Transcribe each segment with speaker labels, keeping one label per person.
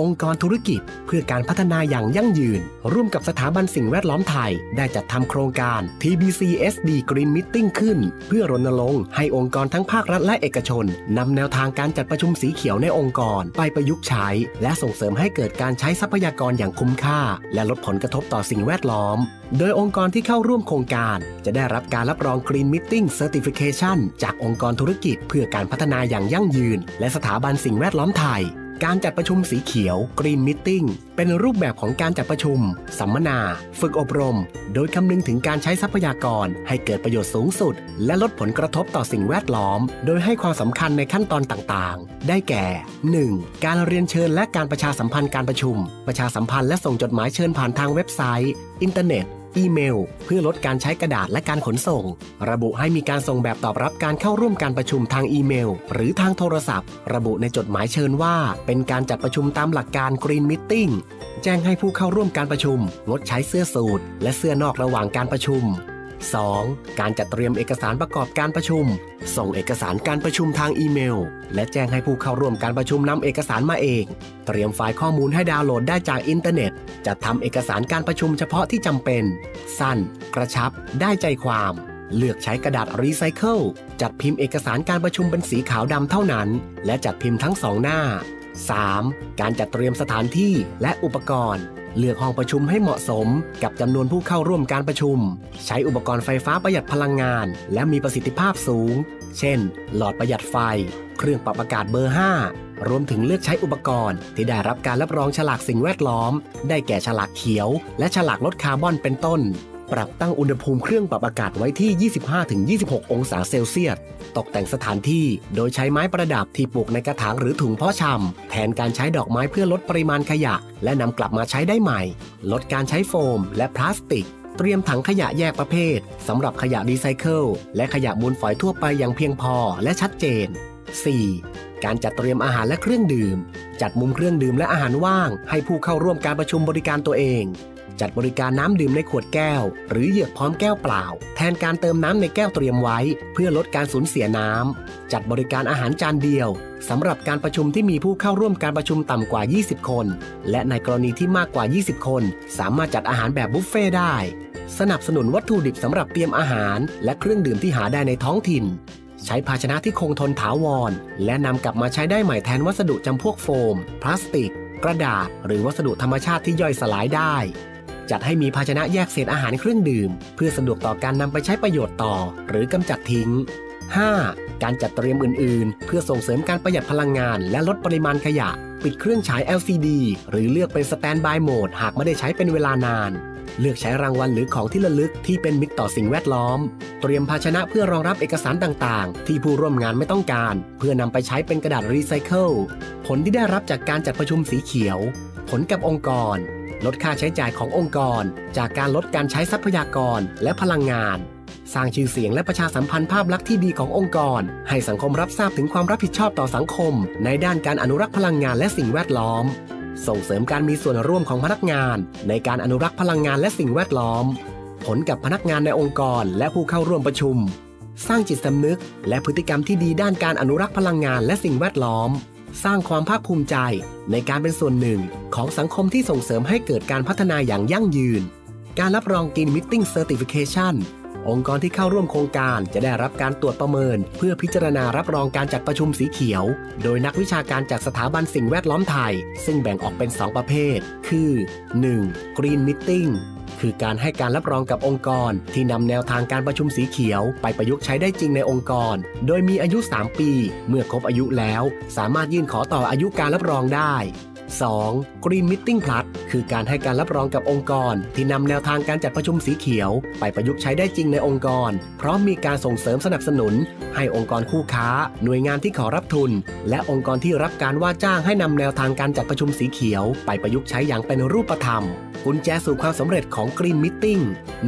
Speaker 1: องค์กรธุรกิจเพื่อการพัฒนาอย่างยั่งยืน ร่วมกับสถาบันสิ่งแวดล้อมไทย ได้จัดทำโครงการ TBC SD Green Meeting ขึ้น เพื่อรณรงค์ให้องค์กรทั้งภาครัฐและเอกชนนำแนวทางการจัดประชุมสีเขียวในองค์กร ไปประยุกต์ใช้ และส่งเสริมให้เกิดการใช้ทรัพยากรอย่างคุ้มค่า และลดผลกระทบต่อสิ่งแวดล้อม โดยองค์กรที่เข้าร่วมโครงการ จะได้รับการรับรอง Green Meeting Certification จากองค์กรธุรกิจ เพื่อการพัฒนาอย่างยั่งยืน และสถาบันสิ่งแวดล้อมไทย การจัดประชุมสีเขียว Green Meeting เป็นรูปแบบของการจัดประชุม สัมมนา ฝึกอบรม โดยคำนึงถึงการใช้ทรัพยากร ให้เกิดประโยชน์สูงสุด และลดผลกระทบต่อสิ่งแวดล้อม โดยให้ความสำคัญในขั้นตอนต่างๆ ได้แก่ 1. การเรียนเชิญและการประชาสัมพันธ์การประชุม ประชาสัมพันธ์และส่งจดหมายเชิญผ่านทางเว็บไซต์ อินเทอร์เน็ต อีเมล เพื่อลดการใช้กระดาษและการขนส่ง ระบุให้มีการส่งแบบตอบรับการเข้าร่วมการประชุมทางอีเมล หรือทางโทรศัพท์ ระบุในจดหมายเชิญว่า เป็นการจัดประชุมตามหลักการ Green Meeting แจ้งให้ผู้เข้าร่วมการประชุม งดใช้เสื้อสูทและเสื้อนอกระหว่างการประชุม 2. การจัดเตรียมเอกสารประกอบการประชุม ส่งเอกสารการประชุมทางอีเมล และแจ้งให้ผู้เข้าร่วมการประชุมนำเอกสารมาเอง เตรียมไฟล์ข้อมูลให้ดาวน์โหลดได้จากอินเทอร์เน็ต จัดทำเอกสารการประชุมเฉพาะที่จำเป็น สั้น กระชับ ได้ใจความ เลือกใช้กระดาษรีไซเคิล จัดพิมพ์เอกสารการประชุมเป็นสีขาวดำเท่านั้น และจัดพิมพ์ทั้งสองหน้า 3. การจัดเตรียมสถานที่และอุปกรณ์ เลือกห้องประชุมให้เหมาะสมกับจำนวนผู้เข้าร่วมการประชุม ใช้อุปกรณ์ไฟฟ้าประหยัดพลังงาน และมีประสิทธิภาพสูง เช่น หลอดประหยัดไฟ เครื่องปรับอากาศเบอร์ 5 รวมถึงเลือกใช้อุปกรณ์ ที่ได้รับการรับรองฉลากสิ่งแวดล้อม ได้แก่ฉลากเขียว และฉลากลดคาร์บอนเป็นต้น ปรับตั้งอุณหภูมิเครื่องปรับอากาศไว้ที่ 25-26 องศาเซลเซียส ตกแต่งสถานที่โดยใช้ไม้ประดับที่ปลูกในกระถางหรือถุงเพาะชำแทนการใช้ดอกไม้เพื่อลดปริมาณขยะ และนำกลับมาใช้ได้ใหม่ ลดการใช้โฟม และพลาสติก เตรียมถังขยะแยกประเภทสำหรับขยะรีไซเคิลและขยะมูลฝอยทั่วไปอย่างเพียงพอและชัดเจน 4. การจัดเตรียมอาหารและเครื่องดื่ม จัดมุมเครื่องดื่มและอาหารว่าง ให้ผู้เข้าร่วมการประชุมบริการตัวเอง จัดบริการน้ำดื่มในขวดแก้ว หรือเหยือกพร้อมแก้วเปล่า แทนการเติมน้ำในแก้วเตรียมไว้ เพื่อลดการสูญเสียน้ำ จัดบริการอาหารจานเดียวสำหรับการประชุมที่มีผู้เข้าร่วมการประชุมต่ำกว่า 20 คน และในกรณีที่มากกว่า 20 คน สามารถจัดอาหารแบบบุฟเฟ่ได้ สนับสนุนวัตถุดิบสำหรับเตรียมอาหาร และเครื่องดื่มที่หาได้ในท้องถิ่น ใช้ภาชนะที่คงทนถาวร และนำกลับมาใช้ได้ใหม่แทนวัสดุจำพวกโฟม พลาสติก กระดาษ หรือวัสดุธรรมชาติที่ย่อยสลายได้ จัดให้มีภาชนะแยกเศษอาหารเครื่องดื่ม เพื่อสะดวกต่อการนำไปใช้ประโยชน์ต่อ หรือกำจัดทิ้ง 5. การจัดเตรียมอื่น ๆ เพื่อส่งเสริมการประหยัดพลังงาน และลดปริมาณขยะ ปิดเครื่องฉาย LCD หรือเลือกเป็นสแตนบายโหมดหากไม่ได้ใช้เป็นเวลานาน เลือกใช้รางวัลหรือของที่ระลึกที่เป็นมิตรต่อสิ่งแวดล้อม เตรียมภาชนะเพื่อรองรับเอกสารต่าง ๆ ที่ผู้ร่วมงานไม่ต้องการ เพื่อนำไปใช้เป็นกระดาษรีไซเคิล ผลที่ได้รับจากการจัดประชุมสีเขียว ผลกับองค์กร ลดค่าใช้จ่ายขององค์กร จากการลดการใช้ทรัพยากรและพลังงาน สร้างชื่อเสียงและประชาสัมพันธ์ภาพลักษณ์ที่ดีขององค์กร ให้สังคมรับทราบถึงความรับผิดชอบต่อสังคม ในด้านการอนุรักษ์พลังงานและสิ่งแวดล้อม ส่งเสริมการมีส่วนร่วมของพนักงาน ในการอนุรักษ์พลังงานและสิ่งแวดล้อม ผลกับพนักงานในองค์กร และผู้เข้าร่วมประชุม สร้างจิตสำนึก และพฤติกรรมที่ดีด้านการอนุรักษ์พลังงานและสิ่งแวดล้อม สร้างความภาคภูมิใจในการเป็นส่วนหนึ่งของสังคมที่ส่งเสริมให้เกิดการพัฒนาอย่างยั่งยืน การรับรอง Green Meeting Certification องค์กรที่เข้าร่วมโครงการจะได้รับการตรวจประเมิน เพื่อพิจารณารับรองการจัดประชุมสีเขียว โดยนักวิชาการจากสถาบันสิ่งแวดล้อมไทย ซึ่งแบ่งออกเป็น 2 ประเภท คือ 1. Green Meeting คือการให้การรับรองกับองค์กร ที่นำแนวทางการประชุมสีเขียว ไปประยุกต์ใช้ได้จริงในองค์กร โดยมีอายุ 3 ปี เมื่อครบอายุแล้ว สามารถยื่นขอต่ออายุการรับรองได้ 2. Green Meeting Plus คือการให้การรับรองกับองค์กร ที่นำแนวทางการจัดประชุมสีเขียว ไปประยุกต์ใช้ได้จริงในองค์กร พร้อมมีการส่งเสริมสนับสนุน ให้องค์กรคู่ค้า หน่วยงานที่ขอรับทุน และองค์กรที่รับการว่าจ้างให้นำแนวทางการจัดประชุมสีเขียว ไปประยุกต์ใช้อย่างเป็นรูปธรรม กุญแจสู่ความสำเร็จของ Green Meeting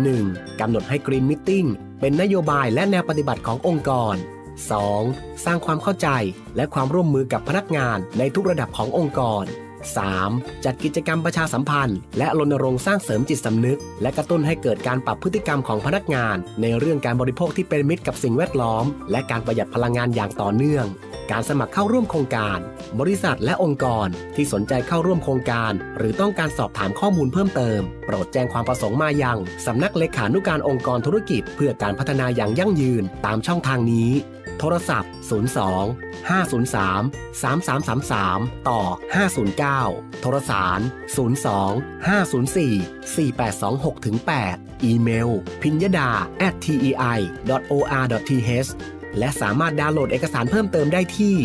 Speaker 1: 1. กำหนดให้ Green Meeting เป็นนโยบายและแนวปฏิบัติขององค์กร 2. สร้างความเข้าใจและความร่วมมือกับพนักงานในทุกระดับขององค์กร 3. จัดกิจกรรมประชาสัมพันธ์ และรณรงค์สร้างเสริมจิตสำนึก และกระตุ้นให้เกิดการปรับพฤติกรรมของพนักงาน ในเรื่องการบริโภคที่เป็นมิตรกับสิ่งแวดล้อม และการประหยัดพลังงานอย่างต่อเนื่อง การสมัครเข้าร่วมโครงการ บริษัทและองค์กรที่สนใจเข้าร่วมโครงการ หรือต้องการสอบถามข้อมูลเพิ่มเติม โปรดแจ้งความประสงค์มายัง สำนักเลขานุการองค์กรธุรกิจ เพื่อการพัฒนาอย่างยั่งยืนตามช่องทางนี้ โทรศัพท์ 02 503 3333 ต่อ 509 โทรสาร 02 504 4826 8 อีเมล พิญญดา at tei.or.th และสามารถดาวน์โหลดเอกสารเพิ่มเติมได้ที่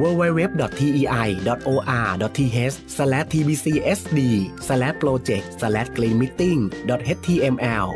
Speaker 1: www.tei.or.th/tbcsd/project/greenmeeting.html